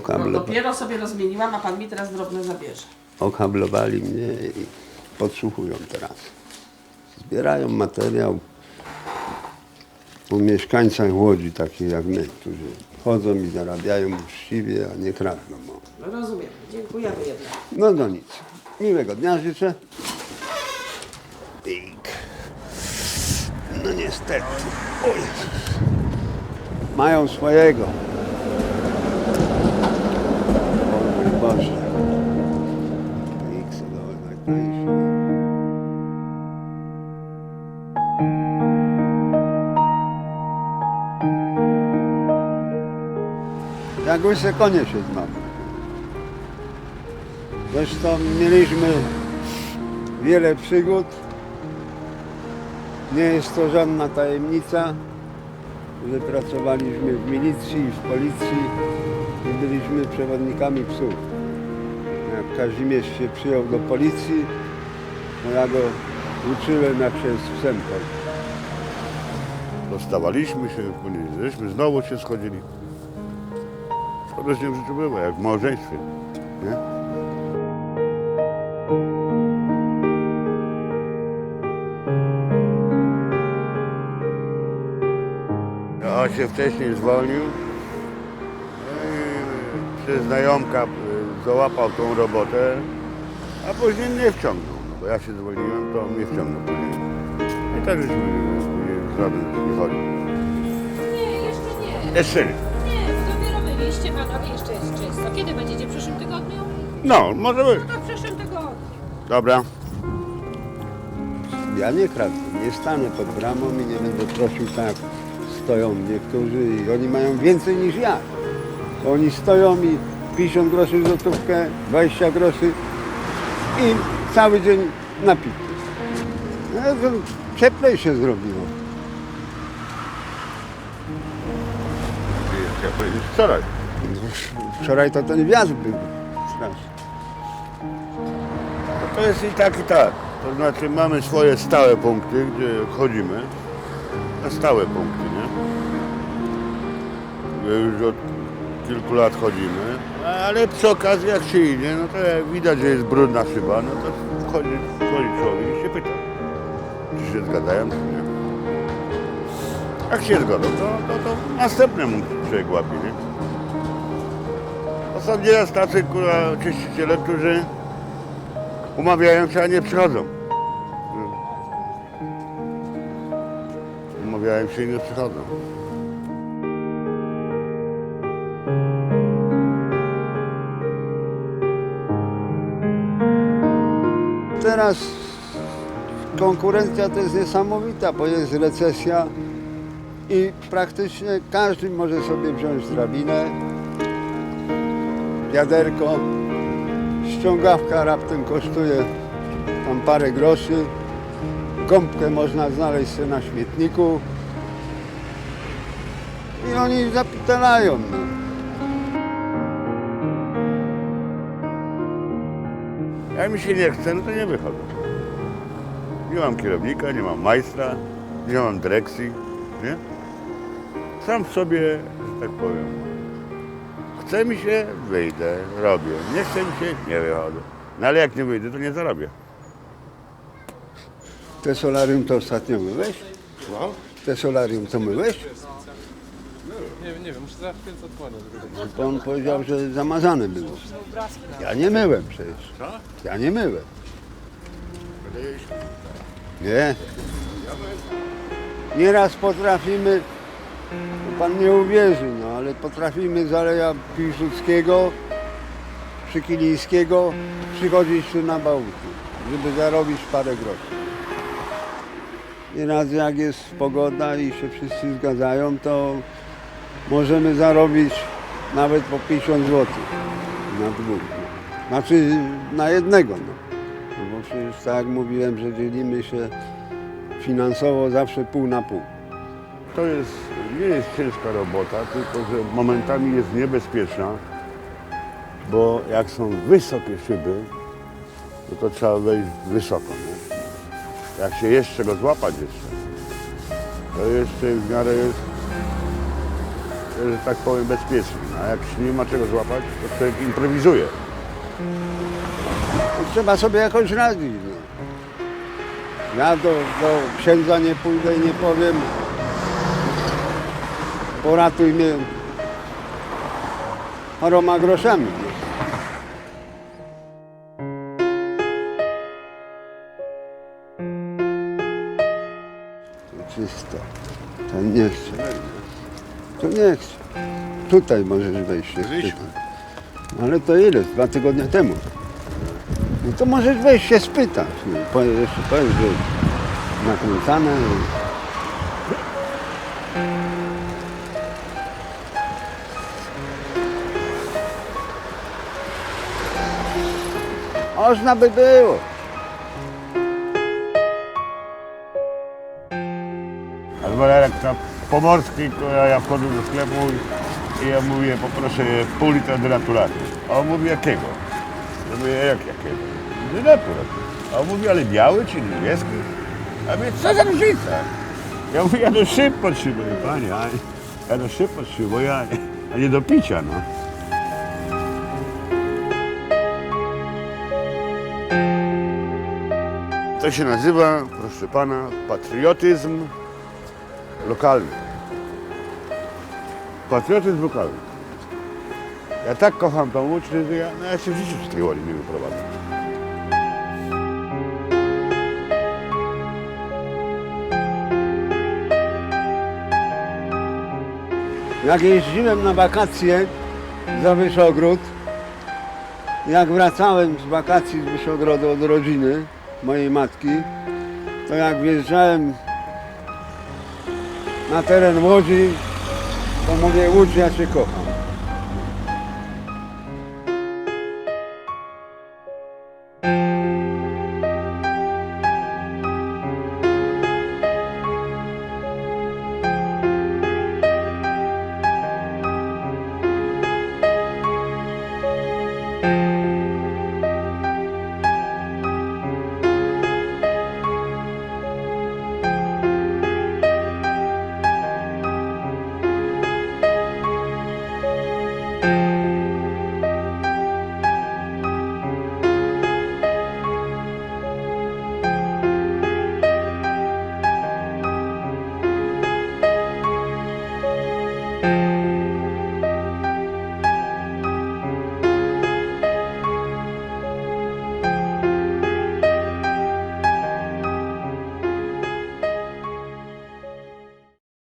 okablo, Dopiero sobie rozmieniłam, a pan mi teraz drobne zabierze. okablowali mnie i podsłuchują teraz. Zbierają materiał o mieszkańcach Łodzi, takich jak my, którzy chodzą i zarabiają uczciwie, a nie kradną. No rozumiem. Dziękujemy jednak. No do nic. Miłego dnia życzę. Pik. No niestety. O Jezus. Mają swojego. Boże. Jak konie się zmawiają. Zresztą mieliśmy wiele przygód. Nie jest to żadna tajemnica, że pracowaliśmy w milicji w policji i byliśmy przewodnikami psów. Kazimierz się przyjął do policji, to ja go uczyłem jak się z psem chodzi. Rozstawaliśmy się, żeśmy znowu się schodzili. Podobnie w życiu było, jak w małżeństwie. Nie? A się wcześniej zwolnił. No i Przez znajomka załapał tą robotę, a później mnie wciągnął. No bo ja się zwolniłem, to mnie wciągnął później. I tak żeśmy później żaden nie chodził. Nie, jeszcze nie. Jeszcze nie. Nie, dopiero byliście panowie, jeszcze jest czysto. Kiedy będziecie? W przyszłym tygodniu? No, może być. No to w przyszłym tygodniu. Dobra. Ja nie kradnę, nie stanę pod bramą i nie będę prosił tak. Stoją niektórzy i oni mają więcej niż ja. Oni stoją i 50 groszy złotówkę, 20 groszy i cały dzień napity. No, to cieplej się zrobiło. Ja powiedzieć wczoraj. Wczoraj to ten wiatr był straszny. No to jest i tak, i tak. To znaczy mamy swoje stałe punkty, gdzie chodzimy. Na stałe punkty, nie? Już od kilku lat chodzimy. Ale przy okazji jak się idzie, no to jak widać, że jest brudna szyba, no to wchodzi, wchodzi człowiek i się pyta, czy się zgadzają, czy nie. Jak się zgodzą, to, to, to następnemu człowiek łapie, nie? Są nieraz tacy kurwa czyściciele, którzy umawiają się, a nie przychodzą. Umawiają się i nie przychodzą. Teraz konkurencja to jest niesamowita, bo jest recesja i praktycznie każdy może sobie wziąć drabinę, wiaderko, ściągawka raptem kosztuje tam parę groszy, gąbkę można znaleźć sobie na śmietniku i oni zapitalają. Jak mi się nie chce, no to nie wychodzę. Nie mam kierownika, nie mam majstra, nie mam dyrekcji, nie? Sam sobie, że tak powiem. Chce mi się, wyjdę, robię. Nie chce mi się, nie wychodzę. No ale jak nie wyjdę, to nie zarobię. Te solarium to ostatnio myłeś? Te solarium to myłeś? Nie, nie wiem, muszę zawsze to odkładać. On powiedział, że zamazane było. Ja nie myłem przecież. Ja nie myłem. Nie. Nieraz potrafimy, pan nie uwierzy, no ale potrafimy z Aleja Piłsudskiego, Przykilińskiego przychodzić tu na bałki, żeby zarobić parę groszy. Nieraz jak jest pogoda i się wszyscy zgadzają, to możemy zarobić nawet po 50 zł na dwóch. Znaczy na jednego. No. No bo przecież tak jak mówiłem, że dzielimy się finansowo zawsze pół na pół. To jest, nie jest ciężka robota, tylko że momentami jest niebezpieczna, bo jak są wysokie szyby, no to trzeba wejść wysoko. Nie? Jak się jeszcze go złapać jeszcze, to jeszcze w miarę jest że tak powiem, bezpiecznie. A jak się nie ma czego złapać, to człowiek improwizuje. To trzeba sobie jakoś radzić. No. Ja do, do księdza nie pójdę i nie powiem poratuj mnie paroma groszami. To czysto. To nie chce. To nie chce. Tutaj możesz wejść. Ale to ile? Dwa tygodnie temu. No to możesz wejść się spytać. No, powie, jeszcze powiesz, że nakręcane. Można by było. Albo na Pomorskiej, to ja, wchodzę do sklepu i ja mówię, poproszę pół litra denaturaty. A on mówi, jakiego? Ja mówię, jak jakiego? Denaturat. A on mówi, ale biały czy niebieski? A mówię, co za różnica? Ja mówię, ja do szyb potrzebuję, panie, a ja do szyb potrzebuję, a nie do picia, no. To się nazywa, proszę pana, patriotyzm lokalny. Patriotyzm lokalny. Ja tak kocham tą łódź, że ja, no ja się w życiu z tej łodzi nie wyprowadzę. Jak jeździłem na wakacje za Wyszogród, jak wracałem z wakacji z Wyszogrodu od rodziny mojej matki, to jak wjeżdżałem na teren Łodzi, to mówię Łódź, ja Cię kocham.